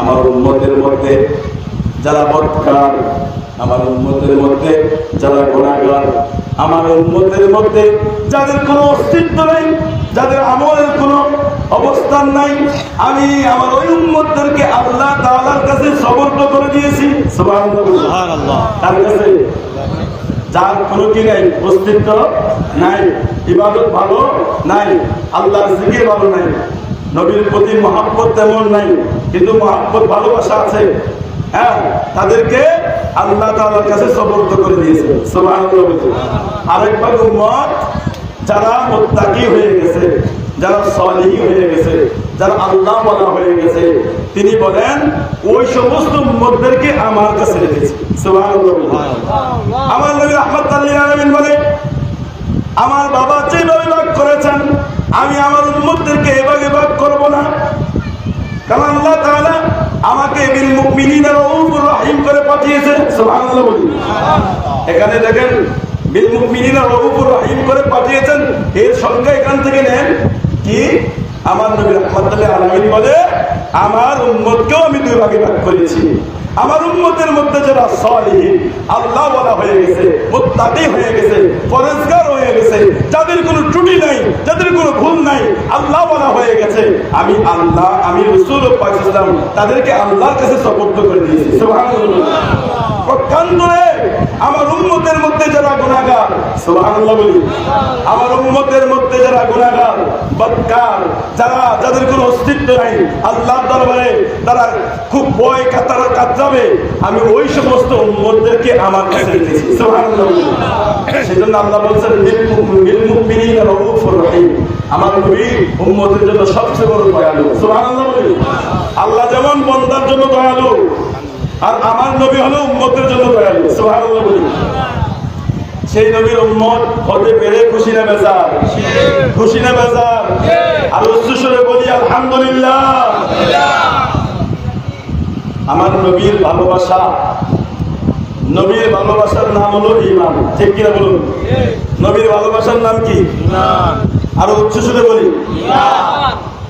আমার উম্মতের মধ্যে যারা বদকার আমার উম্মতের মধ্যে যারা গুনাহগার আমার উম্মতের মধ্যে যাদের কোনো অস্তিত্ব নেই যাদের আমলের কোনো অবস্থান নাই আমি আমার ওই উম্মতদেরকে আল্লাহ তাআলার কাছে সমর্থ করে দিয়েছি। সুবহানাল্লাহ। তার কাছে যার কোনো কি নাই? অস্তিত্ব নাই ইবাদত ভালো নাই আল্লাহর জিকির ভালো নাই। নবীর প্রতি মহাব্বত তেমন নাই, কিন্তু মহাব্বত, ভালোবাসা আছে। হ্যাঁ তাদেরকে আল্লাহ তাআলার কাছে সমর্থ করে দিয়েছে। আরেকবার উম্মত, যারা মুত্তাকি হয়ে গেছে, যারা সলিহি হয়ে গেছে, যারা আল্লাহ বলা হয়ে গেছে, তিনি বলেন, ওই সমস্ত উম্মতদেরকে আমার কাছে রেখেছি। আমার নবী আহমদ আলামিন বলে, আমার বাবা যেভাবে ভাগ করেছেন আমি আমার উন্মতদেরকে এভাবে ভাগ করব না। কারণ আল্লাহ তাহলে আমাকে রাউফুর রহিম করে পাঠিয়েছেন সুবহানাল্লাহ এখানে দেখেন মুমিনিনা রাউফুর রহিম করে পাঠিয়েছেন। এর সংখ্যা এখান থেকে নেন কি? আমার নবী রাহমাতুল্লাহ আলামিন বলে, আমার উম্মতকেও আমি দুই ভাগে ভাগ করেছি। আমার উম্মতের মধ্যে যারা সলিহিন, আল্লাহ বলা হয়ে গেছে, মুত্তাকি হয়ে গেছে, পরেজগার হয়ে গেছে, যাদের কোনো ত্রুটি নাই, যাদের কোনো ভুল নাই, আল্লাহ বলা হয়ে গেছে। আমি আল্লাহ, আমি রসুল পাকিস্তান তাদেরকে আল্লাহর কাছে সপর্দ করে দিয়েছি। পক্ষান্তরে আমার উম্মতের মধ্যে যারা বলি, আমার উম্মতের মধ্যে যারা বদকার, যারা যাদের কোনো অস্তিত্ব নাই দরবারে তারা খুব ভয় কাতার আমি ওই সমস্ত উম্মতদেরকে আমার কাছে সেজন্য আল্লাহ বলছেন রহিম। আমার নবী জন্য সবচেয়ে বড় দয়ালু আল্লাহ যেমন বন্দার জন্য দয়ালু আর আমার নবী হলো উম্মতের জন্য দয়ালু। সুবহানাল্লাহ বলি। সেই নবীর উম্মত হতে পেরে খুশি না বেজার? খুশি না বেজার? আর উচ্চস্বরে বলি আলহামদুলিল্লাহ। আমার নবীর ভালোবাসা নবীর ভালোবাসার নাম হলো ইমান ঠিক কিনা বলুন? নবীর ভালোবাসার নাম কি? আরও উচ্চস্বরে বলি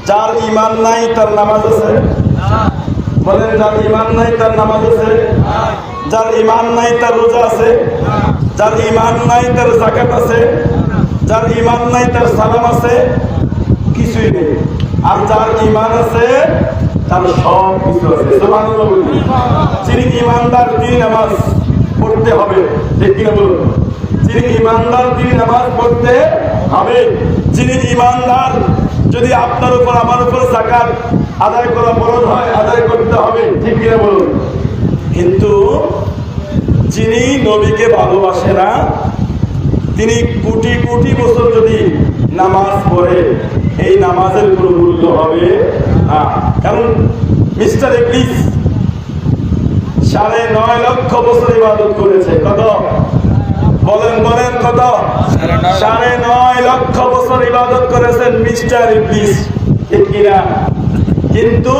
যার ইমান নাই তার নামাজ আছে। বলেন, যার ইমান নাই, তার নামাজ আছে। যার ইমান নাই, তার রোজা আছে। যার ইমান নাই, তার জাকাত আছে। যার ইমান নাই, তার সালাম আছে। কিছুই নেই। আর যার ইমান আছে, তার সব কিছু আছে। যিনি ইমানদার তিনি নামাজ পড়তে হবে। ঠিক কিনা বলুন? যিনি ইমানদার তিনি নামাজ পড়তে হবে। যিনি ইমানদার যদি আপনার উপর, আমার উপর জাকাত আদায় করা ফরজ হয় আদায় করতে হবে ঠিক কিনা বলুন? কিন্তু যিনি নবীকে ভালোবাসে না তিনি কোটি কোটি বছর যদি নামাজ পড়ে এই নামাজের কোনো মূল্য হবে না। কারণ মিস্টার ইংলিশ সাড়ে নয় লক্ষ বছর ইবাদত করেছে। কত? বলেন বলেন কত? সাড়ে নয়। লক্ষ বছর ইবাদত করেছেন মিস্টার ইংলিশ ঠিক কিনা? কিন্তু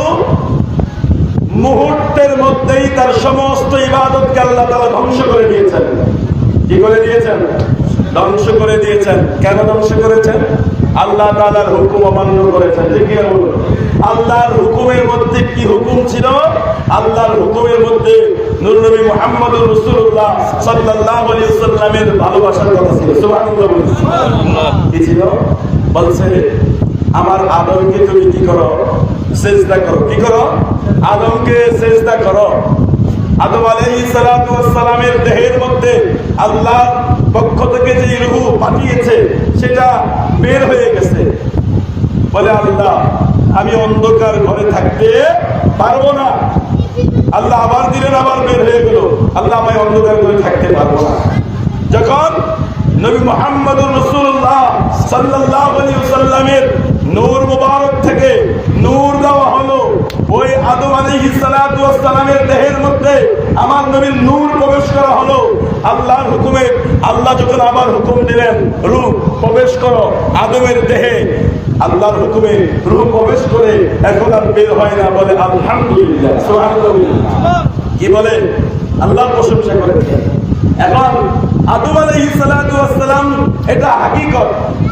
মুহূর্তের মধ্যেই তার সমস্ত ইবাদতকে আল্লাহ তালা ধ্বংস করে দিয়েছেন। কি করে দিয়েছেন? ধ্বংস করে দিয়েছেন। কেন ধ্বংস করেছেন? আল্লাহ তাআলার হুকুম অমান্য করেছেন। আল্লাহর হুকুমের মধ্যে কি হুকুম ছিল? আল্লাহর হুকুমের মধ্যে নূর নবী মুহাম্মদুর রাসূলুল্লাহ সাল্লাল্লাহু আলাইহি ওয়াসাল্লামের ভালোবাসার কথা ছিল। বলুন। কি ছিল? বলছে আমার আদমকে তুমি কি করো? সেজদা করো। কি করো? আদমকে সেজদা করো। আদম ওয়াস সালামের দেহের মধ্যে আল্লাহ পক্ষ থেকে যে রূহ পাঠিয়েছে, সেটা বের হয়ে গেছে। বলে, আল্লাহ, আমি অন্ধকার ঘরে থাকতে পারব না। আল্লাহ আবার দিলেন আবার বের হয়ে গেল। আল্লাহ আমি অন্ধকার ঘরে থাকতে পারব না। যখন নবী মোহাম্মদুর রসুল্লাহ সাল্লাল্লাহু আলাইহি ওয়াসাল্লামের নূর মুবারক থেকে নূর দেওয়া হলো। ওই আদম সালাতু সালামের দেহের মধ্যে আমার নবীর নূর প্রবেশ করা হলো। আল্লাহর হুকুমে, আল্লাহ যখন আবার হুকুম দিলেন, রূহ প্রবেশ করো। আদমের দেহে আল্লাহর হুকুমে রূহ প্রবেশ করে এখন আর বের হয় না, বলে আলহামদুলিল্লাহ কি বলে? আল্লাহ প্রশংসা করেন। এখন আদম সালাতু সালাম এটা হাকিকত।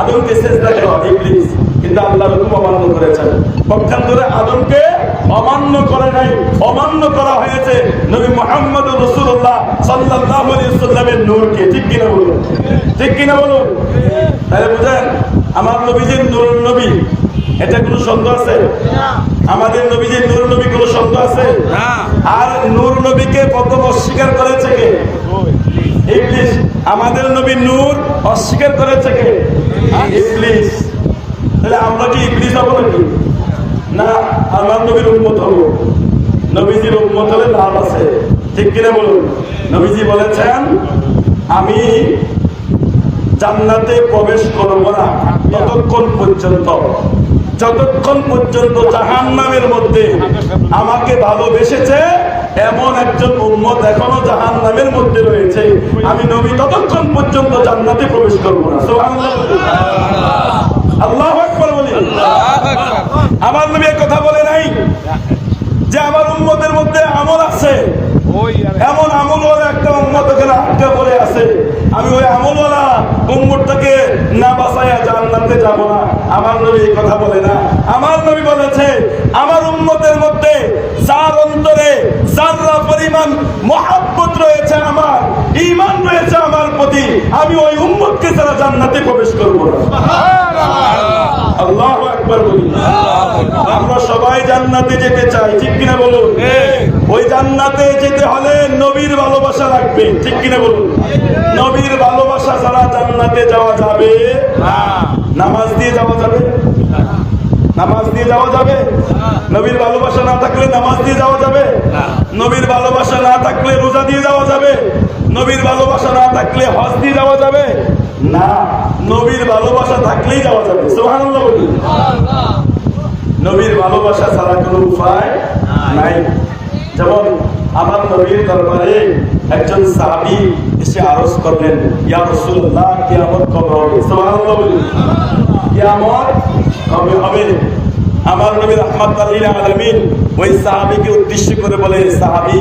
আদমকে সিজদা করা ইবলিস কিন্তু আল্লাহ হুকুম অমান্য করেছেন। পক্ষান্তরে আদমকে অমান্য করে নাই অমান্য করা হয়েছে নবী মুহাম্মদ রাসূলুল্লাহ সাল্লাল্লাহু আলাইহি ওয়াসাল্লামের নূরকে। ঠিক কিনা বলুন? ঠিক কিনা বলুন? তাহলে বুঝেন আমার নবীজির নূর নবী এটা কোনো সন্দেহ আছে? আমাদের নবীজির নূর নবী কোনো সন্দেহ আছে? আর নূর নবীকে প্রথম অস্বীকার করেছে কে? ইবলিস আমাদের নবী নূর অস্বীকার করেছে কে? ইবলিস। তাহলে আমরা কি ইবলিস হব নাকি? না, আমার নবীর উন্মত হব। নবীজির উন্মত হলে লাভ আছে। ঠিক কিনা বলুন? নবীজি বলেছেন, আমি জান্নাতে প্রবেশ করব না, ততক্ষণ পর্যন্ত। যতক্ষণ পর্যন্ত জাহান নামের মধ্যে আমাকে ভালোবেসেছে এমন একজন উম্মত এখনও জাহান নামের মধ্যে রয়েছে। আমি নবী ততক্ষণ পর্যন্ত জান্নাতে প্রবেশ করব না। আল্লাহ আকবর বলি। আমার নবী কথা বলে নাই যে আমার উম্মতের মধ্যে আমল আছে। এমন আমলওয়ালা একটা উম্মত আটকা পড়ে আছে। আমি ওই আমলওয়ালা উম্মতটাকে না বাঁচাইয়া জান্নাতে যাব না। আমার নবী কথা বলে না আমার নবী বলেছে আমার উম্মতের মধ্যে যার অন্তরে যাররা পরিমাণ মহাব্বত রয়েছে আমার ঈমান রয়েছে আমার প্রতি আমি ওই উম্মতকে ছাড়া জান্নাতে প্রবেশ করব না। আল্লাহু আকবার বলি আমরা সবাই জান্নাতে যেতে চাই ঠিক কিনা বলুন? ওই জান্নাতে যেতে হলে নবীর ভালোবাসা লাগবে ঠিক কিনা বলুন? নবীর ভালোবাসা ছাড়া জান্নাতে যাওয়া যাবে? নামাজ দিয়ে যাওয়া যাবে? নামাজ দিয়ে যাওয়া যাবে? নবীর ভালোবাসা না থাকলে নামাজ দিয়ে যাওয়া যাবে? নবীর ভালোবাসা না থাকলে রোজা দিয়ে যাওয়া যাবে? নবীর ভালোবাসা না থাকলে হজ দিয়ে যাওয়া যাবে? না, নবীর ভালোবাসা থাকলেই যাওয়া যাবে। সুবহানাল্লাহ বলি। নবীর ভালোবাসা ছাড়া কোনো উপায় নাই। যেমন আমার নবীর দরবারে একজন সাহাবী এসে আরজ করলেন, ইয়া রাসূলুল্লাহ, কিয়ামত কবে হবে? সুবহানাল্লাহ বলি। কিয়ামত কবে হবে? আমার নবী রাহমাতুল লিল আলামিন ওই সাহাবীকে উদ্দেশ্য করে বলে, সাহাবী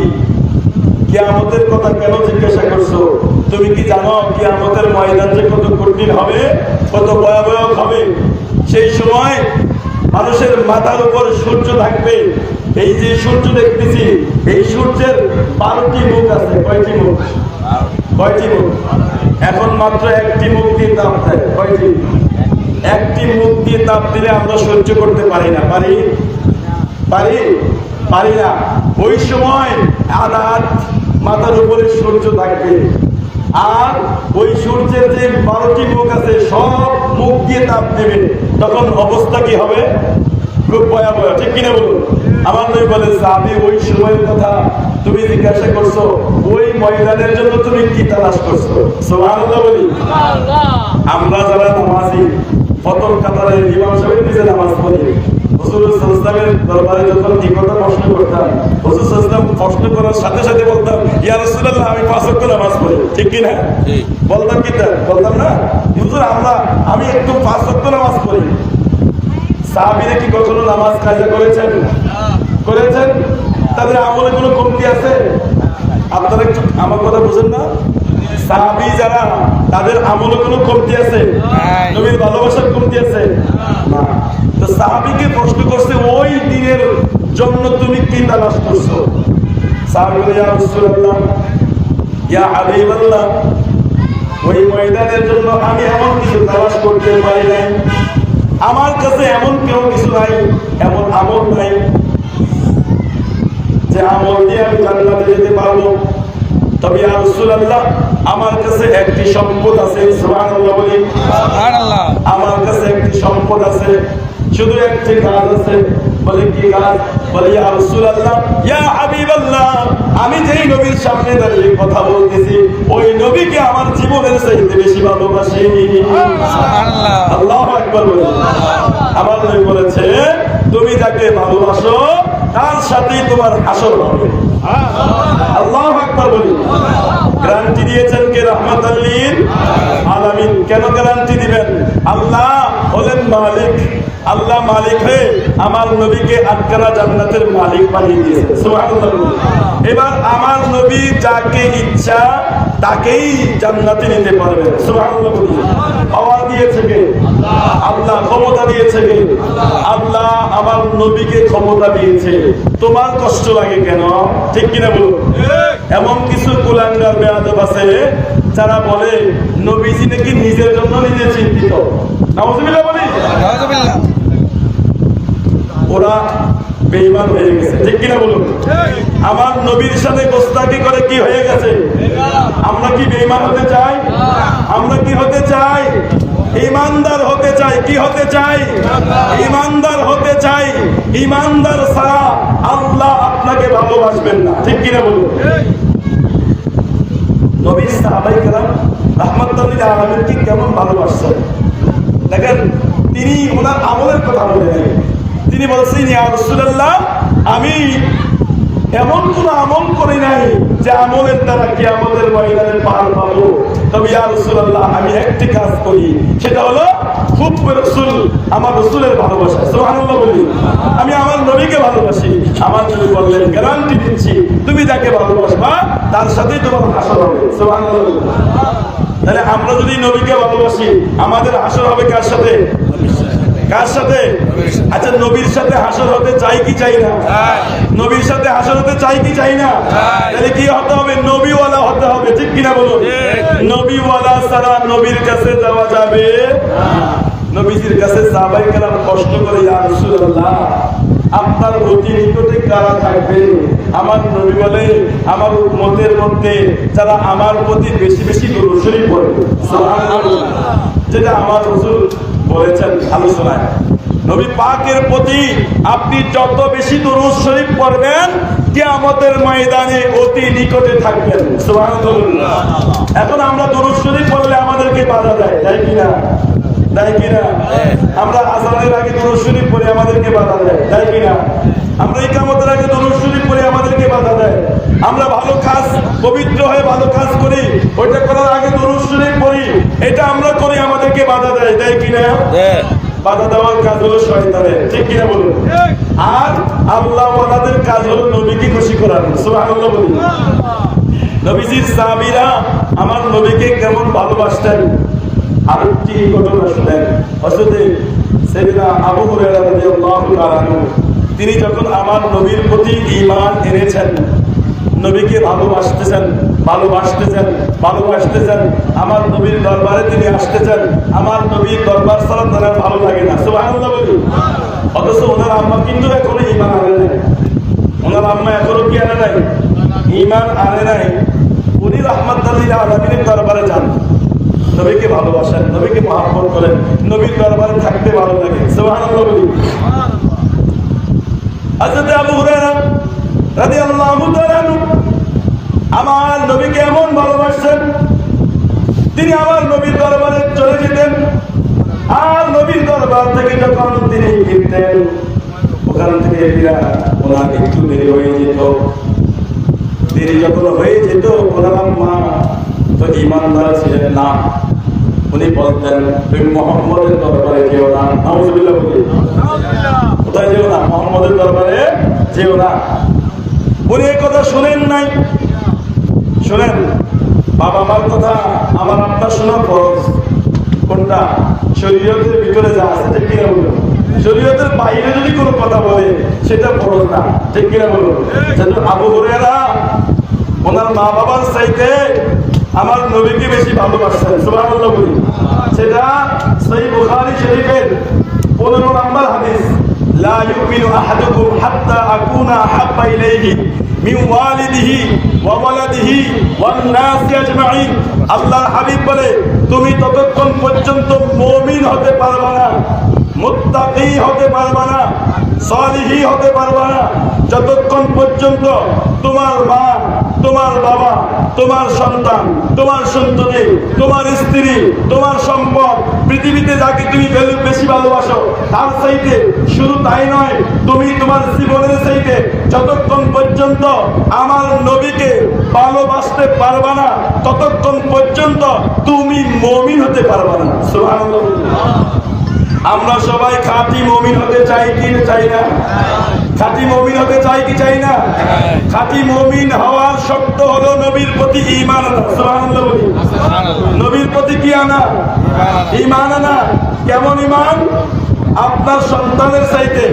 কিয়ামতের কথা কেন জিজ্ঞাসা করছ? তুমি কি জানো কিয়ামতের ময়দান যে কত কঠিন হবে, কত ভয়াবহ হবে? সেই সময় মানুষের মাথার উপর সূর্য থাকবে। এই যে সূর্য দেখতেছি, এই সূর্যের বারোটি মুখ আছে। কয়টি মুখ? কয়টি মুখ? এখন মাত্র একটি মুখ দিয়ে তাপ দেয়। কয়টি? একটি মুখ দিয়ে তাপ দিলে আমরা সহ্য করতে পারি না। পারি? পারি? পারি না। ওই সময় আদাত মাথার উপরে সূর্য থাকবে। আর ওই সূর্যের যে বারোটি মুখ আছে সব মুখ দিয়ে তাপ দেবে। তখন অবস্থা কি হবে? খুব ভয়াবহ। ঠিক কিনা বলুন? আমার নই বলে সাহাবি ওই সময়ের কথা তুমি জিজ্ঞাসা করছ। ওই ময়দানের জন্য তুমি কি তালাশ করছ? সুবহানাল্লাহ বলি। আমরা যারা নামাজি ফতর কাতারে ইমাম সাহেব নিজে নামাজ পড়ি। হুজুর সাল্লামের দরবারে যখন এই কথা প্রশ্ন করতাম হুজুর সাল্লাম প্রশ্ন করার সাথে সাথে বলতাম ইয়া রাসূলুল্লাহ আমি পাঁচ ওয়াক্ত নামাজ পড়ি। ঠিক কি না বলতাম কি? বলতাম না হুজুর আমরা আমি একটু পাঁচ ওয়াক্ত নামাজ পড়ি। সাহাবীরা কি কখনো নামাজ কাজা করেছেন? করেছেন? তাদের আমলে কোনো কমতি আছে? আপনারা একটু আমার কথা বুঝেন না। সাহাবি যারা তাদের আমলে কোনো কমতি আছে। নবীর ভালোবাসার কমতি আছে? না। তো সাহাবিকে প্রশ্ন করছে ওই দিনের জন্য তুমি কি তালাশ করছ ওই ময়দানের জন্য আমি এমন কিছু তালাশ করতে পারি নাই। আমার কাছে এমন কেউ কিছু নাই এমন আমল নাই যে আমল দিয়ে আমি জান্নাতে যেতে পারব। তবে আমার কাছে একটি সম্পদ আছে সুবহানাল্লাহ বলি। সুবহানাল্লাহ। আমার কাছে একটি সম্পদ আছে শুধু একটি কাজ আছে বলে কি কাজ বলে ইয়া রাসূলুল্লাহ ইয়া হাবিবাল্লাহ। আমি যেই নবীর সামনে দাঁড়িয়ে কথা বলতেছি ওই নবীকে আমার জীবনের চাইতে বেশি ভালোবাসি। সুবহানাল্লাহ। আল্লাহু আকবার বলে। আমার নবী বলেছে তুমি যাকে ভালোবাসো তার সাথেই তোমার হাসর হবে। আল্লাহ আকবার বলি। গ্যারান্টি দিয়েছেন কে রহমত আলামিন? কেন গ্যারান্টি দিবেন? আল্লাহ হলেন মালিক। আল্লাহ মালিক হয়ে আমার নবীকে আটকানা জান্নাতের মালিক বানিয়ে দিয়েছে। এবার আমার নবী যাকে ইচ্ছা তাকেই জান্নাতে নিতে পারবে। পাওয়ার দিয়েছে আল্লাহ ক্ষমতা দিয়েছে কে? আল্লাহ আমার নবীকে ক্ষমতা দিয়েছে। তোমার কষ্ট লাগে কেন? ঠিক কিনা বলুন। এমন কিছু কুলাঙ্গার বেয়াদব আছে যারা বলে, নবীজি নাকি নিজের জন্য নিজে চিন্তিত। নাউজুবিল্লাহ বলি। নাউজুবিল্লাহ। ওরা বেঈমান হয়ে গেছে। ঠিক কিনা বলুন? আমার নবীর সাথে গোস্তাকি করে কি হয়ে গেছে? আমরা কি বেঈমান হতে চাই? আমরা কি হতে চাই? ইমানদার হতে চাই। কি হতে চাই? ইমানদার হতে চাই। ইমানদার ছাড়া আল্লাহ আপনাকে ভালোবাসবেন না। ঠিক কিনা বলুন? নবী সাহাবাই কেরাম রহমতুল্লাহ কি কেমন ভালোবাসছেন? দেখেন, তিনি ওনার আমলের কথা বলে তিনি বলছেন, ইয়া আমি এমন কোন আমল করি নাই যে আমলের দ্বারা কি আমাদের মহিলাদের পার পাবো। তবে ইয়া রাসূলুল্লাহ, আমি একটি কাজ করি, সেটা হলো খুব রসুল, আমার রসুলের ভালোবাসা। সুবহানাল্লাহ বলি। আমি আমার নবীকে ভালোবাসি। আমার নবী বললেন, গ্যারান্টি দিচ্ছি, তুমি যাকে ভালোবাসবা, তার সাথেই তোমার হাসর হবে। সুবহানাল্লাহ তাহলে আমরা যদি নবীকে ভালোবাসি, আমাদের হাসর হবে কার সাথে? কার সাথে? আচ্ছা নবীর সাথে হাসর হতে চাই কি চাই না? নবীর সাথে হাসর হতে চাই কি চাই না? তাহলে কি হতে হবে? নবীওয়ালা হতে হবে, ঠিক কিনা বলুন? নবীওয়ালা ছাড়া নবীর কাছে যাওয়া যাবে নবীজির কাছে কষ্ট করে আপনার অতি নিকটে কারা থাকবে? আমার নবী বলে, আমার উম্মতের মধ্যে যারা আমার প্রতি বেশি বেশি দরুশরী পড়বে সুবহানাল্লাহ যেটা আমার বলেছেন আলোচনায় নবী পাকের প্রতি আপনি যত বেশি দরুদ শরীফ পড়বেন, কিয়ামতের ময়দানে অতি নিকটে থাকবেন। সুবহানাল্লাহ। এখন আমরা দরুদ শরীফ পড়লে আমাদেরকে বাধা দেয় তাই কিনা তাই কিনা আমরা আজানের আগে দরুদ শরীফ পড়ে আমাদেরকে বাধা দেয় তাই কিনা আমরা ইকামতের আগে দরুদ শরীফ পড়ে আমাদেরকে বাধা দেয়। আমরা ভালো কাজ, পবিত্র হয়ে ভালো কাজ করি ওইটা করার আগে দরুদ শরীফ পড়ি এটা আমরা করি আমাদেরকে বাধা দেয় তাই কিনা? বাধা দেওয়ার কাজ হলো শয়তানের। ঠিক কিনা বলুন? আর আল্লাহ ওয়ালাদের কাজ হলো নবীকে খুশি করানো সুবহানাল্লাহ বলি। নবীজির সাহাবীরা আমার নবীকে কেমন ভালোবাসতেন? আরেকটি ঘটনা শুনেন? হযরতে সাইয়েদনা আবু হুরায়রা রাদিয়াল্লাহু তাআলা তিনি যখন আমার নবীর প্রতি ঈমান এনেছেন নবীকে ভালোবাসতেছেন ভালোবাসতেছেন ভালোবাসতেছেন। আমার নবীর দরবারে তিনি আসতেছেন। আমার নবীর দরবার ছাড়া তার ভালো লাগে না। সুবহানাল্লাহ বলি অথচ ওনার আম্মা কিন্তু এখনও ইমান আনে নাই। ওনার আম্মা এখনও কি আনে নাই? ইমান আনে নাই। উনি রহমতুল্লাহ আলমিনের দরবারে যান। নবীকে ভালোবাসেন, নবীকে মহাব্বত করেন, নবীর দরবারে থাকতে ভালো লাগে। সুবহানাল্লাহ বলি হযরত আবু হুরায়রা রাদিয়াল্লাহু আমার নবীকে এমন ভালোবাসেন তিনি আমার নবীর দরবারে চলে যেতেন। আর নবীর দরবার থেকে যখন তিনি ফিরতেন, ওখান থেকে ফিরা ওনার একটু দেরি হয়ে যেত। দেরি যখন হয়ে যেত, ওনার মা তো ইমানদার ছিলেন না। উনি বলতেন, তুমি মোহাম্মদের দরবারে যেও না। নাউজুবিল্লাহ বলি। কোথায় যেও না? মোহাম্মদের দরবারে যেও না। উনি কথা শুনেন নাই। শোনেন, বাবা মার কথা আমার আপনার শোনা ফরজ। কোনটা? শরীয়তের ভিতরে যা আছে, ঠিক কিনা বলুন? শরীয়তের বাইরে যদি কোনো কথা বলে, সেটা ফরজ না, ঠিক কিনা বলুন? যেন আবু হরিয়ারা, ওনার মা বাবার চাইতে আমার নবীকে বেশি ভালোবাসছেন সুবাহ বলি। সেটা সেই বুখারি শরীফের পনেরো নাম্বার হাদিস, লা ইউমিনু আহাদুকুম হাত্তা আকুনা হাব্বা ইলাইহি। মিন ওয়ালিদিহি ওয়া ওয়ালাদিহি ওয়ান নাস আজমাইন। বলে, তুমি ততক্ষণ পর্যন্ত মুমিন হতে পারবে না, মুত্তাকি হতে পারবে না, সালিহি হতে পারবে না। যতক্ষণ পর্যন্ত তোমার মা তোমার বাবা, তোমার সন্তান, তোমার সন্ততি, তোমার স্ত্রী, তোমার সম্পদ, পৃথিবীতে যাকে তুমি বেশি ভালোবাসো, তার চাইতে শুধু তাই নয়, তুমি তোমার জীবনের চাইতে যতক্ষণ পর্যন্ত আমার নবীকে ভালোবাসতে পারবা না, ততক্ষণ পর্যন্ত তুমি মমিন হতে পারবা না সুবহানাল্লাহ। আমরা সবাই খাঁটি মমিন হতে চাই কি চাই না? খাঁটি মমিন হতে চাই কি চাই না? খাঁটি মমিন হওয়ার শর্ত হলো নবীর প্রতি বলি। নবীর প্রতি কি আনা? ইমান আনা। কেমন ঈমান? আপনার সন্তানের চাইতে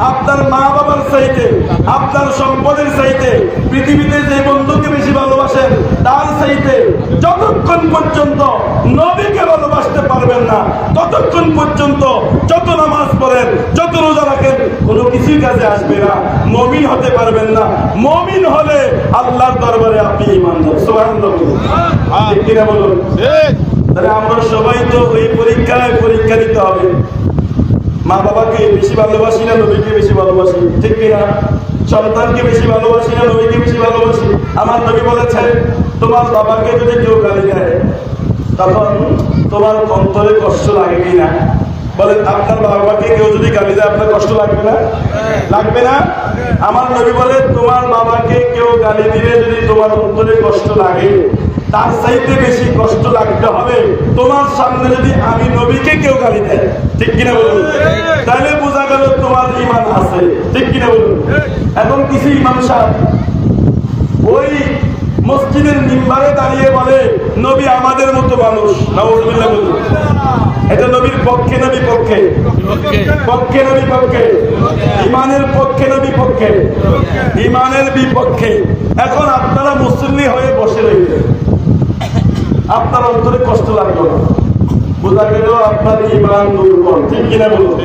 আপনার মা বাবার চাইতে আপনার সম্পদের চাইতে পৃথিবীতে যে বন্ধুকে বেশি ভালোবাসেন তার চাইতে যতক্ষণ পর্যন্ত নবীকে ভালোবাসতে পারবেন না ততক্ষণ পর্যন্ত যত নামাজ পড়েন যত রোজা রাখেন কোনো কিছুই কাজে আসবে না। মমিন হতে পারবেন না। মমিন হলে আল্লাহর দরবারে আপনি। ঠিক কিনা বলুন? তাহলে আমরা সবাই তো ওই পরীক্ষায় পরীক্ষা দিতে হবে। মা বাবাকে বেশি ভালোবাসি না, নবীকে বেশি ভালোবাসি। ঠিক কিনা? সন্তানকে বেশি ভালোবাসি না, নবীকে বেশি ভালোবাসি? আমার নবী বলেছে তোমার বাবাকে যদি কেউ গালি দেয়, তখন তোমার অন্তরে কষ্ট লাগে কিনা বলেন, আপনার বাবাকে কেউ যদি গালি দেয়, আপনার কষ্ট লাগবে না? লাগবে না? আমার নবী বলে তোমার বাবাকে কেউ গালি দিলে যদি তোমার অন্তরে কষ্ট লাগে তার চাইতে বেশি কষ্ট লাগতে হবে। তোমার সামনে যদি আমি নবীকে কেউ গালি দেয়, ঠিক কিনা বলুন? তাহলে বোঝা গেল তোমার ইমান আছে, ঠিক কিনা বলুন? এখন কিছু ইমাম সাহেব ওই মসজিদের নিম্বারে দাঁড়িয়ে বলে, নবী আমাদের মতো মানুষ। নাউজুবিল্লাহ বলুন। এটা নবীর পক্ষে নবী পক্ষে পক্ষে নবী পক্ষে ইমানের পক্ষে নবী পক্ষে ইমানের বিপক্ষে। এখন আপনারা মুসল্লি হয়ে বসে রয়েছে আপনার অন্তরে কষ্ট লাগল না। বোঝা গেল আপনার ইমান দুর্বল ঠিক কিনা বলুন?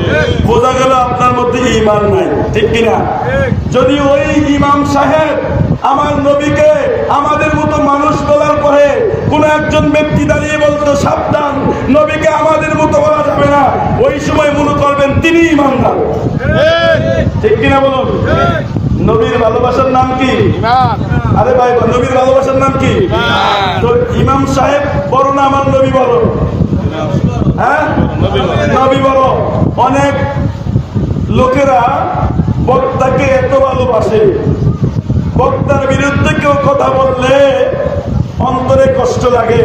বোঝা গেল আপনার মধ্যে ইমান নাই। ঠিক কিনা? যদি ওই ইমাম সাহেব আমার নবীকে আমাদের মতো মানুষ বলার পরে কোন একজন ব্যক্তি দাঁড়িয়ে বলতো সাবধান নবীকে আমাদের মতো বলা যাবে না। ওই সময় মনে করবেন তিনি ইমানদার ঠিক কিনা বলুন? নবীর ভালোবাসার নাম কি? আরে ভাই নবীর ভালোবাসার নাম কি? তো ইমাম সাহেব বড় না আমার নবী বড়? হ্যাঁ? নবী বড়। অনেক লোকেরা বক্তাকে এত ভালোবাসে। বক্তার বিরুদ্ধে কেউ কথা বললে অন্তরে কষ্ট লাগে।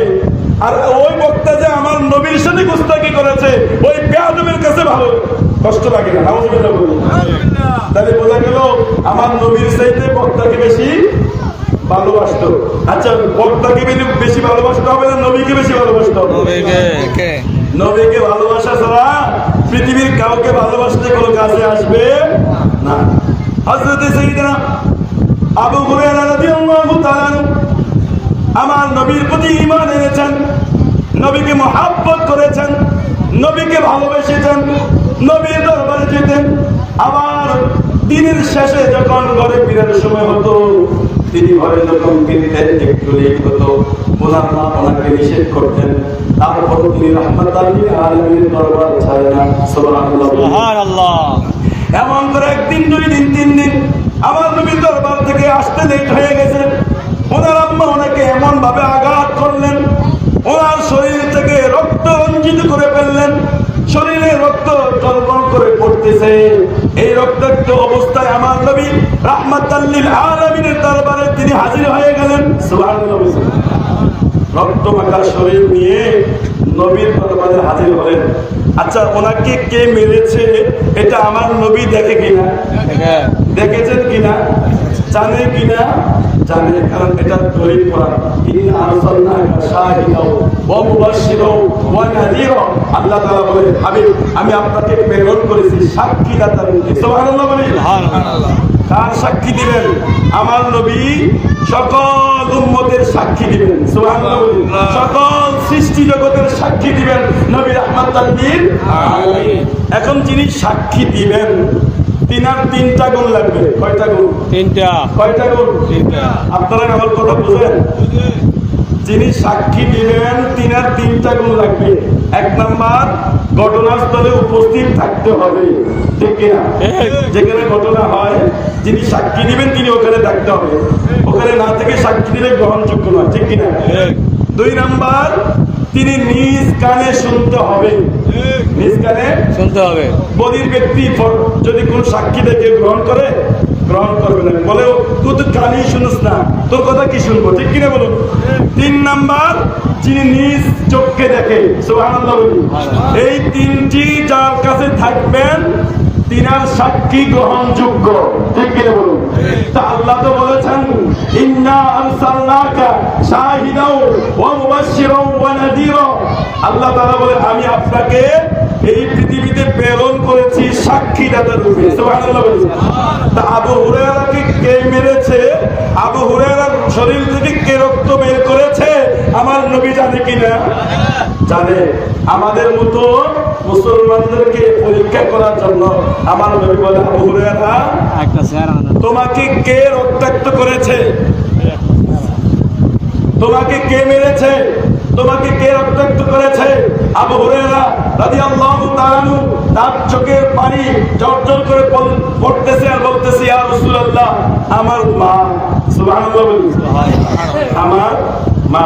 আর ওই বক্তা যে আমার নবীর সাথে গুস্তাকি করেছে ওই বেয়াদবের কাছে ভালো। কষ্ট লাগে না। তাহলে বোঝা গেল আমার নবীর চাইতে বক্তাকে বেশি ভালোবাসতো। আচ্ছা বক্তাকে বেশি- বেশি ভালোবাসতে হবে না নবীকে বেশি ভালোবাসতে হবে? নবীকে। ভালোবাসা ছাড়া পৃথিবীর কাউকে ভালোবাসতে কোনো কাজে আসবে না। হজরতে সেইদিনা আবু হুরায়রা রাদিয়াল্লাহু তাআলা আমার নবীর প্রতি ঈমান এনেছেন নবীকে মহাব্বত করেছেন নবীকে ভালোবেসেছেন। নবীর দরবারে যেতেন আবার দিনের শেষে যখন ঘরে ফিরার সময় হতো তিনি ঘরে যখন ফিরতেন একটু লেট হতো ওনার মা ওনাকে নিষেধ করতেন। তারপর তিনি রহমত আলমীর দরবার ছাড়েন না। সুবহানাল্লাহ। এমন করে একদিন দুই দিন তিন দিন আমার নবীর দরবার থেকে আসতে লেট হয়ে গেছে। ওনার আম্মা ওনাকে এমন ভাবে আঘাত করলেন। ওনার শরীর থেকে রক্ত রঞ্জিত করে ফেললেন। শরীরে রক্ত টলমল করে পড়তেছে। এই রক্তাক্ত অবস্থায় আমার নবী রাহমাতাল্লিল আলামিনের দরবারে তিনি হাজির হয়ে গেলেন। রক্ত মাখা শরীর নিয়ে নবীর দরবারে হাজির হলেন। আচ্ছা ওনাকে কে মেরেছে? এটা আমার নবী দেখে কিনা? দেখেছেন কিনা? জানে কিনা? জানে, কারণ এটা দলিল করা। ইন্না আরসালনাকা শাহিদাও ওয়া মুবাশশিরাও। আল্লাহ তাআলা বলে হাবিব আমি আপনাকে প্রেরণ করেছি সাক্ষী দাতা সুবহানাল্লাহ বলি কার সাক্ষী দিবেন? আমার নবী সকল উম্মতের সাক্ষী দিবেন। সুবহানাল্লাহ। সকল সৃষ্টি জগতের সাক্ষী দিবেন নবী রাহমাতাল লিল আলামিন এখন যিনি সাক্ষী দিবেন তিনার তিনটা গুণ লাগবে। কয়টা গুণ? তিনটা। কয়টা গুণ? তিনটা। আপনারা আমার কথা বুঝেন। যিনি সাক্ষী দিবেন তিনার তিনটা গুণ লাগবে। এক নাম্বার ঘটনাস্থলে উপস্থিত থাকতে হবে। ঠিক কিনা? যেখানে ঘটনা হয় যিনি সাক্ষী দিবেন তিনি ওখানে থাকতে হবে। ওখানে না থেকে সাক্ষী দিলে গ্রহণযোগ্য নয়। ঠিক কিনা? দুই নাম্বার তিনি নিজ কানে শুনতে হবে। নিজ কানে শুনতে হবে। বদির ব্যক্তি যদি কোন সাক্ষী দেখে গ্রহণ করে গ্রহণ করবে না। বলে তুই তো কানই শুনিস না। তোর কথা কি শুনব? ঠিক কিনা বলুন? তিন নাম্বার যিনি নিজ চোখকে দেখে বলি। এই তিনটি যার কাছে থাকবেন তিনার সাক্ষী গ্রহণযোগ্য। ঠিক কিনে বলুন? তা আল্লাহ তো বলেছেন, ইন্না আরসালনাকা শাহিদাও ওয়া মুবাশশিরাও ওয়া নাদিরা। আল্লাহ তাআলা বলে আমি আপনাকে এই পৃথিবীতে প্রেরণ করেছি সাক্ষীদাতা রূপে তা আবু হুরায়রাকে কে মেরেছে? আবু হুরায়রার শরীর থেকে কে রক্ত বের করেছে? আমার নবী জানে কিনা? জানে। আমাদের মতো মুসলমানদেরকে পরীক্ষা করার জন্য আমার নবী বলে আবু হুরায়রা তোমাকে কে রক্তাক্ত করেছে? তোমাকে কে মেরেছে? তোমাকে কে রক্তাক্ত করেছে? আবু হুরেরা রাদিয়াল্লাহু তাআলা তার চোখের পানি জর্জর করে পড়তেছে আর বলতেছে ইয়া রাসূলুল্লাহ আমার মা। সুবহানাল্লাহ। আমার মা।